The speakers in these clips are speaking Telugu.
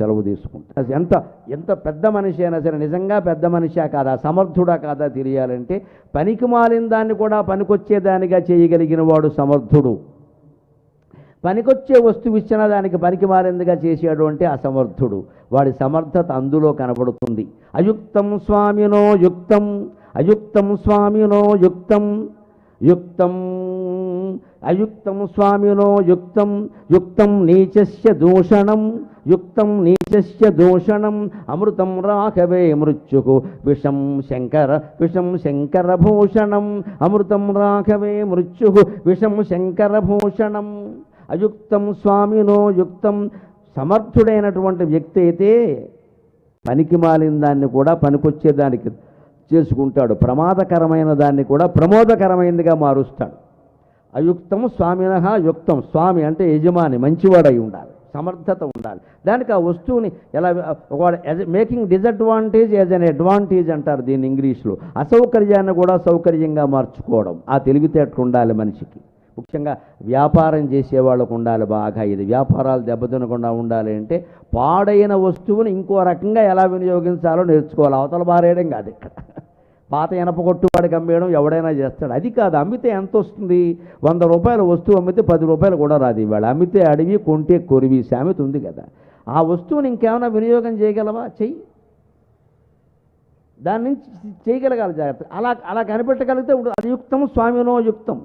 సెలవు తీసుకుంటాడు ఎంత ఎంత పెద్ద మనిషి అయినా సరే నిజంగా పెద్ద మనిషా కాదా సమర్థుడా కాదా తెలియాలంటే పనికి మాలిన దాన్ని కూడా పనికొచ్చేదానిగా చేయగలిగిన వాడు సమర్థుడు. పనికొచ్చే వస్తువు ఇచ్చిన దానికి పనికి మారిందిగా చేసాడు అంటే అసమర్థుడు. వాడి సమర్థత అందులో కనబడుతుంది. అయుక్తం స్వామినో యుక్తం అయుక్తం స్వామినో యుక్తం యుక్తం అయుక్తం స్వామినో యుక్తం యుక్తం నీచస్య దూషణం యుక్తం నీచస్య దూషణం అమృతం రాఘవే మృత్యుకు. విషం శంకర విషం శంకరభూషణం అమృతం రాఘవే మృత్యు విషం శంకరభూషణం అయుక్తం స్వామినో యుక్తం. సమర్థుడైనటువంటి వ్యక్తి అయితే పనికి మాలిన దాన్ని కూడా పనికొచ్చేదానికి చేసుకుంటాడు. ప్రమాదకరమైన దాన్ని కూడా ప్రమోదకరమైనదిగా మారుస్తాడు. అయుక్తం స్వామినః యుక్తం. స్వామి అంటే యజమాని మంచివాడై ఉండాలి. సమర్థత ఉండాలి. దానికి ఆ వస్తువుని ఎలా making disadvantage as an advantage అంటారు దీన్ని ఇంగ్లీష్లో. అసౌకర్యాన్ని కూడా సౌకర్యంగా మార్చుకోవడం. ఆ తెలివితేటలు ఉండాలి మనిషికి. ముఖ్యంగా వ్యాపారం చేసే వాళ్ళకు ఉండాలి బాగా. ఇది వ్యాపారాలు దెబ్బతినకుండా ఉండాలి అంటే పాడైన వస్తువుని ఇంకో రకంగా ఎలా వినియోగించాలో నేర్చుకోవాలి. అవతల బారేయడం కాదు ఇక్కడ. పాత ఇనప కొట్టువాడికి అమ్మేయడం ఎవడైనా చేస్తాడు. అది కాదు అమ్మితే ఎంత వస్తుంది వంద రూపాయల వస్తువు అమ్మితే పది రూపాయలు కూడా రాదు ఇవాళ. అమ్మితే అడివి కొంటే కొరివి సామెత ఉంది కదా. ఆ వస్తువుని ఇంకేమైనా వినియోగం చేయగలవా? చెయ్యి. దాని నుంచి చేయగలగాలి జాగ్రత్త అలా అలా కనిపెట్టగలిగితే అయుక్తం స్వామినో యుక్తం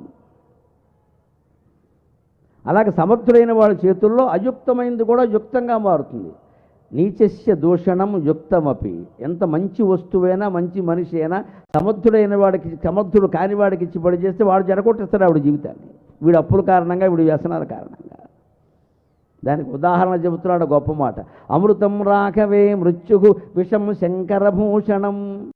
అలాగే సమర్థుడైన వాళ్ళ చేతుల్లో అయుక్తమైంది కూడా యుక్తంగా మారుతుంది. నీచస్య దూషణం యుక్తమపి. ఎంత మంచి వస్తువైనా మంచి మనిషి అయినా సమర్థుడైన వాడికి సమర్థుడు కాని వాడికి ఇచ్చి పడి చేస్తే వాడు జరగొట్టిస్తాడు ఆవిడ జీవితాన్ని. వీడు అప్పుల కారణంగా వీడు వ్యసనాల కారణంగా. దానికి ఉదాహరణ చెబుతున్నాడు గొప్ప మాట. అమృతం రాఘవే మృత్యు విషం శంకరభూషణం.